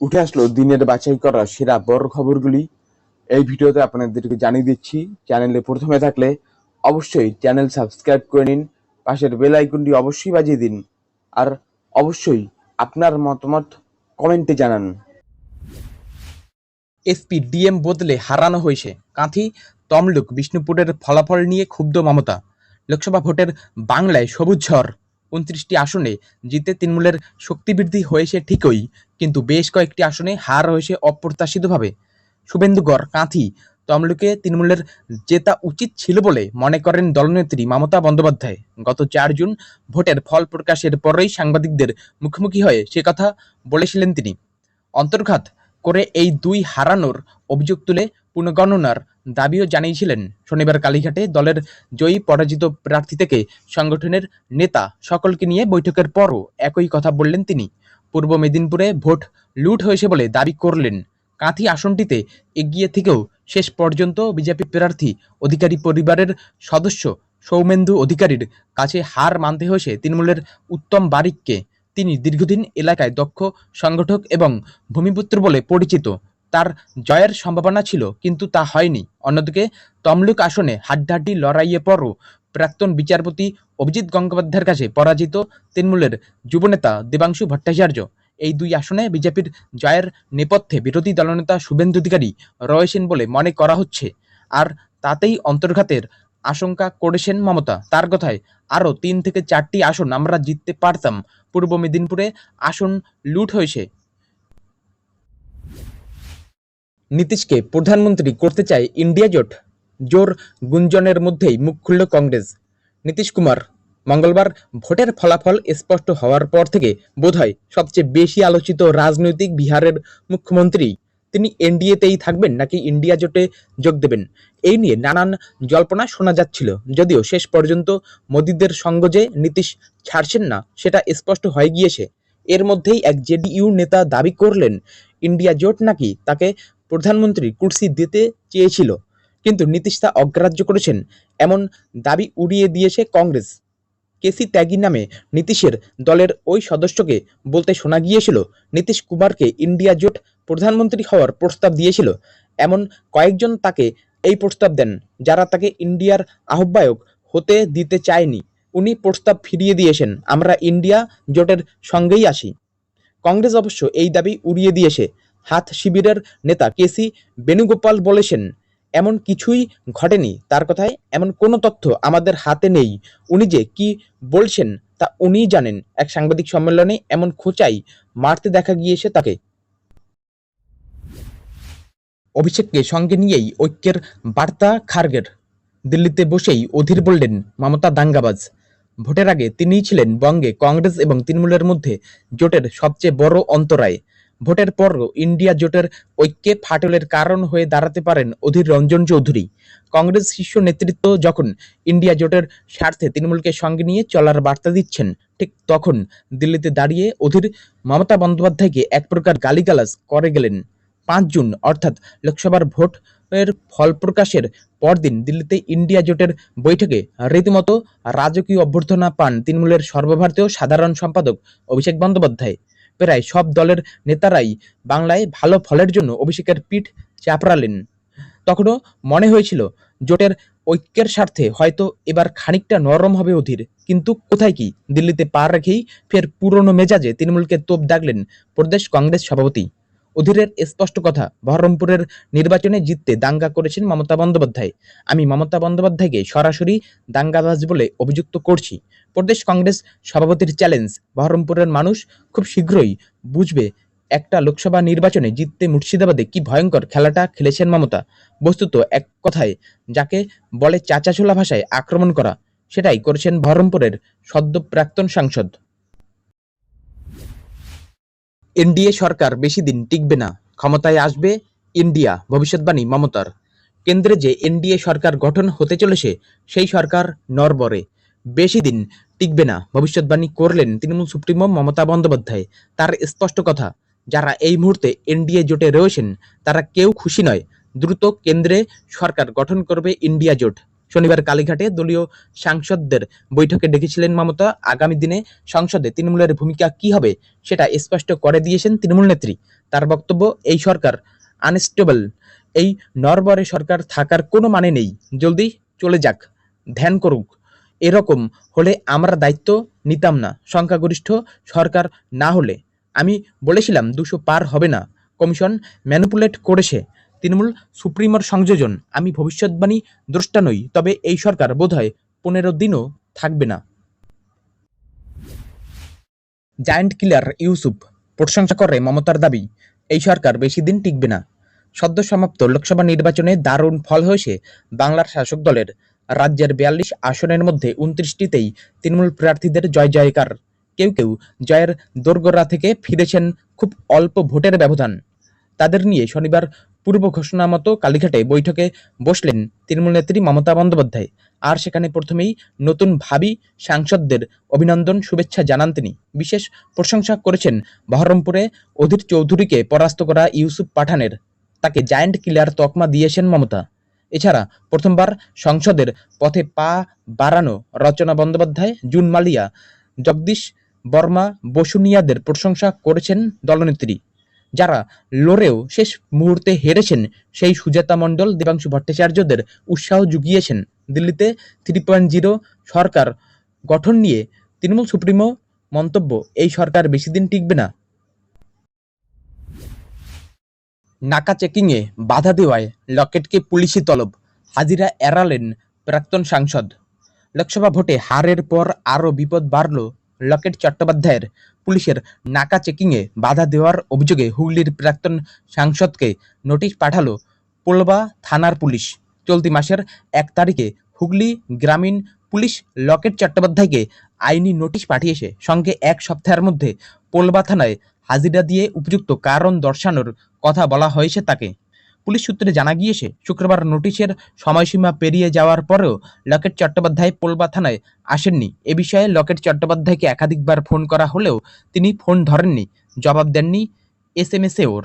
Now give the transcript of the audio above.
উঠে আসলো দিনের বাছাই করা সেরা বড় খবরগুলি। এই ভিডিওতে আপনাদেরকে জানিয়ে দিচ্ছি, চ্যানেলে প্রথমে থাকলে অবশ্যই চ্যানেল সাবস্ক্রাইব করে নিন, পাশের বেল আইকনটি অবশ্যই বাজিয়ে দিন, আর অবশ্যই আপনার মতামত কমেন্টে জানান। এসপি ডিএম বদলে হারানো হয়েছে কাঁথি, তমলুক, বিষ্ণুপুরের ফলাফল নিয়ে ক্ষুব্ধ মমতা। লোকসভা ভোটের বাংলায় সবুজ ঝড়, উনত্রিশটি আসনে জিতে তৃণমূলের শক্তিবৃদ্ধি হয়েছে ঠিকই কিন্তু বেশ কয়েকটি আসনে হার হয়েছে অপ্রত্যাশিতভাবে। শুভেন্দুগড় কাঁথি, তমলুকে তৃণমূলের জেতা উচিত ছিল বলে মনে করেন দলনেত্রী মমতা বন্দ্যোপাধ্যায়। গত চার জুন ভোটের ফল প্রকাশের পরেই সাংবাদিকদের মুখোমুখি হয়ে সে কথা বলেছিলেন তিনি। অন্তর্ঘাত করে এই দুই হারানোর অভিযোগ তুলে পুনঃগণনার দাবিও জানিয়েছিলেন। শনিবার কালীঘাটে দলের জয়ী পরাজিত প্রার্থী থেকে সংগঠনের নেতা সকলকে নিয়ে বৈঠকের পরও একই কথা বললেন তিনি। পূর্ব মেদিনীপুরে ভোট লুট হয়েছে বলে দাবি করলেন। কাঁথি আসনটিতে এগিয়ে থেকেও শেষ পর্যন্ত বিজেপি প্রার্থী অধিকারী পরিবারের সদস্য সৌমেন্দু অধিকারীর কাছে হার মানতে হয়েছে তৃণমূলের উত্তম বারিককে। তিনি দীর্ঘদিন এলাকায় দক্ষ সংগঠক এবং ভূমিপুত্র বলে পরিচিত। তার জয়ের সম্ভাবনা ছিল, কিন্তু তা হয়নি। অন্যদিকে তমলুক আসনে হাড্ডাহাড্ডি লড়াইয়ে পরও প্রাক্তন বিচারপতি অভিজিৎ গঙ্গোপাধ্যায়ের কাছে পরাজিত তৃণমূলের যুবনেতা দেবাংশু ভট্টাচার্য। এই দুই আসনে বিজেপির জয়ের নেপথ্যে বিরোধী দলনেতা শুভেন্দু অধিকারী রয়েছেন বলে মনে করা হচ্ছে। আর তাতেই অন্তর্ঘাতের আশঙ্কা করেছেন মমতা। তার কথায় আরও তিন থেকে চারটি আসন আমরা জিততে পারতাম। পূর্ব মেদিনীপুরে আসন লুট হয়েছে। নীতিশকে প্রধানমন্ত্রী করতে চায় ইন্ডিয়া জোট। জোর গুঞ্জনের মধ্যেই মুখ খুলল কংগ্রেস। নীতিশ কুমার, মঙ্গলবার ভোটের ফলাফল স্পষ্ট হওয়ার পর থেকে বোধহয় সবচেয়ে বেশি আলোচিত রাজনৈতিক বিহারের মুখ্যমন্ত্রী তিনি এনডিএতেই থাকবেন নাকি ইন্ডিয়া জোটে যোগ দেবেন? এই নিয়ে নানান জল্পনা শোনা যাচ্ছিল, যদিও শেষ পর্যন্ত মোদীদের সঙ্গ যে নীতিশ ছাড়ছেন না, সেটা স্পষ্ট হয়ে গিয়েছে। এর মধ্যেই এক জেডিইউ নেতা দাবি করলেন, ইন্ডিয়া জোট নাকি তাকে প্রধানমন্ত্রী কুর্সি দিতে চেয়েছিল। কিন্তু নীতিশ তা অগ্রাহ্য করেছেন এমন দাবি উড়িয়ে দিয়েছে কংগ্রেস। কেসি ত্যাগী নামে নীতিশের দলের ওই সদস্যকে বলতে শোনা গিয়েছিল, নীতিশ কুমারকে ইন্ডিয়া জোট প্রধানমন্ত্রী হওয়ার প্রস্তাব দিয়েছিল। এমন কয়েকজন তাকে এই প্রস্তাব দেন, যারা তাকে ইন্ডিয়ার আহ্বায়ক হতে দিতে চায়নি। উনি প্রস্তাব ফিরিয়ে দিয়েছেন, আমরা ইন্ডিয়া জোটের সঙ্গেই আসি কংগ্রেস অবশ্য এই দাবি উড়িয়ে দিয়েছে। হাত শিবিরের নেতা কেসি বেণুগোপাল বলেছেন এমন কিছুই ঘটেনি। তার কথায় এমন কোনো তথ্য আমাদের হাতে নেই। উনি যে কি বলছেন তা উনিই জানেন। এক সাংবাদিক সম্মেলনে এমন খোঁচাই মারতে দেখা গিয়েছে তাকে। অভিষেককে সঙ্গে নিয়েই ঐক্যের বার্তা খার্গের। দিল্লিতে বসেই অধীর বললেন মমতা দাঙ্গাবাজ। ভোটের আগে তিনিই ছিলেন বঙ্গে কংগ্রেস এবং তৃণমূলের মধ্যে জোটের সবচেয়ে বড় অন্তরায়। ভোটের পরও ইন্ডিয়া জোটের ঐক্যে ফাটলের কারণ হয়ে দাঁড়াতে পারেন অধীর রঞ্জন চৌধুরী। কংগ্রেস শীর্ষ নেতৃত্ব যখন ইন্ডিয়া জোটের স্বার্থে তৃণমূলকে সঙ্গে নিয়ে চলার বার্তা দিচ্ছেন, ঠিক তখন দিল্লিতে দাঁড়িয়ে অধীর মমতা বন্দ্যোপাধ্যায়কে এক প্রকার গালিগালাজ করে গেলেন। পাঁচ জুন, অর্থাৎ লোকসভার ভোট এর ফল প্রকাশের পরদিন দিল্লিতে ইন্ডিয়া জোটের বৈঠকে রীতিমতো রাজকীয় অভ্যর্থনা পান তৃণমূলের সর্বভারতীয় সাধারণ সম্পাদক অভিষেক বন্দ্যোপাধ্যায়। প্রায় সব দলের নেতারাই বাংলায় ভালো ফলের জন্য অভিষেকের পিঠ চাপড়ালেন। তখনও মনে হয়েছিল, জোটের ঐক্যের স্বার্থে হয়তো এবার খানিকটা নরম হবে অধীর। কিন্তু কোথায় কি? দিল্লিতে পা রেখেই ফের পুরনো মেজাজে তৃণমূলকে তোপ দাগলেন প্রদেশ কংগ্রেস সভাপতি। অধীরের স্পষ্ট কথা, বহরমপুরের নির্বাচনে জিততে দাঙ্গা করেছেন মমতা বন্দ্যোপাধ্যায়। আমি মমতা বন্দ্যোপাধ্যায়কে সরাসরি দাঙ্গাবাজ বলে অভিযুক্ত করছি। প্রদেশ কংগ্রেস সভাপতির চ্যালেঞ্জ, বহরমপুরের মানুষ খুব শীঘ্রই বুঝবে একটা লোকসভা নির্বাচনে জিততে মুর্শিদাবাদে কি ভয়ঙ্কর খেলাটা খেলেছেন মমতা। বস্তুত এক কথায়, যাকে বলে চাচাছোলা ভাষায় আক্রমণ করা, সেটাই করেছেন বহরমপুরের সদ্য প্রাক্তন সাংসদ। এনডিএ সরকার বেশি দিন টিকবে না। ক্ষমতায় আসবে ইন্ডিয়া, ভবিষ্যৎবাণী, মমতার। কেন্দ্রে যে এনডিএ সরকার গঠন হতে চলেছে, সেই সরকার নরবরে। বেশি দিন টিকবে না। ভবিষ্যৎবাণী করলেন তৃণমূল সুপ্রিমো মমতা বন্দ্যোপাধ্যায়। তার স্পষ্ট কথা, যারা এই মুহূর্তে এনডিএ জোটে রয়েছেন, তারা কেউ খুশি নয়। দ্রুত কেন্দ্রে সরকার গঠন করবে ইন্ডিয়া জোট। শনিবার কালীঘাটে দলীয় সাংসদদের বৈঠকে ডেকেছিলেন মমতা। আগামী দিনে সংসদে তৃণমূলের ভূমিকা কি হবে সেটা স্পষ্ট করে দিয়েছেন তৃণমূল নেত্রী। তার বক্তব্য, এই সরকার আনস্টেবল এই নরবরে সরকার থাকার কোনো মানে নেই। জলদি চলে যাক, ধ্যান করুক। এরকম হলে আমরা দায়িত্ব নিতাম না। সংখ্যাগরিষ্ঠ সরকার না হলে আমি বলেছিলাম দুশো পার হবে না। কমিশন ম্যানুপুলেট করেছে। তৃণমূল সুপ্রিমোর সংযোজন। আমি ভবিষ্যৎবাণী, দ্রষ্টা নই, তবে এই সরকার বোধহয় পনেরো দিনও থাকবে না। জায়ান্ট কিলার ইউসুফ, প্রশংসা করে মমতার দাবি, এই সরকার বেশি দিন টিকবে না। সদ্য সমাপ্ত লোকসভা নির্বাচনে দারুণ ফল হয়েছে বাংলার শাসক দলের। রাজ্যের বিয়াল্লিশ আসনের মধ্যে উনত্রিশটিতেই তৃণমূল প্রার্থীদের জয় জয়কার। কেউ কেউ জয়ের দোরগোড়া থেকে ফিরেছেন খুব অল্প ভোটের ব্যবধান। তাদের নিয়ে শনিবার পূর্ব ঘোষণা মতো কালীঘাটে বৈঠকে বসলেন তৃণমূল নেত্রী মমতা বন্দ্যোপাধ্যায়। আর সেখানে প্রথমেই নতুন ভাবি সাংসদদের অভিনন্দন, শুভেচ্ছা জানান তিনি। বিশেষ প্রশংসা করেছেন বহরমপুরে অধীর চৌধুরীকে পরাস্ত করা ইউসুফ পাঠানের। তাকে জায়ান্ট কিলার তকমা দিয়েছেন মমতা। এছাড়া প্রথমবার সংসদের পথে পা বাড়ানো রচনা বন্দ্যোপাধ্যায় জুন মালিয়া জগদীশ বর্মা বসুনিয়াদের প্রশংসা করেছেন দলনেত্রী। যারা লড়েও শেষ মুহূর্তে হেরেছেন, সেই সুজাতা মণ্ডল, দেবাংশু ভট্টাচার্যদের উৎসাহ জুগিয়েছেন। দিল্লিতে থ্রি পয়েন্ট জিরো সরকার গঠন নিয়ে তৃণমূল সুপ্রিমো মন্তব্য, এই সরকার বেশি দিন টিকবে না। নাকা চেকিংয়ে বাধা দেওয়ায় লকেটকে পুলিশি তলব, হাজিরা এড়ালেন প্রাক্তন সাংসদ। লোকসভা ভোটে হারের পর আরও বিপদ বাড়ল লকেট চট্টোপাধ্যায়ের পুলিশের নাকা চেকিংয়ে বাধা দেওয়ার অভিযোগে হুগলির প্রাক্তন সাংসদকে নোটিশ পাঠালো পোলবা থানার পুলিশ। চলতি মাসের এক তারিখে হুগলি গ্রামীণ পুলিশ লকেট চট্টোপাধ্যায়কে আইনি নোটিশ পাঠিয়েছে। সঙ্গে এক সপ্তাহের মধ্যে পোলবা থানায় হাজিরা দিয়ে উপযুক্ত কারণ দর্শানোর কথা বলা হয়েছে তাকে। পুলিশ সূত্রে জানা গিয়েছে, শুক্রবার নোটিশের সময়সীমা পেরিয়ে যাওয়ার পরেও লকেট চট্টোপাধ্যায় পোলবা থানায় আসেননি। এ বিষয়ে লকেট চট্টোপাধ্যায়কে একাধিকবার ফোন করা হলেও তিনি ফোন ধরেননি, জবাব দেননি এস এম এস ওর।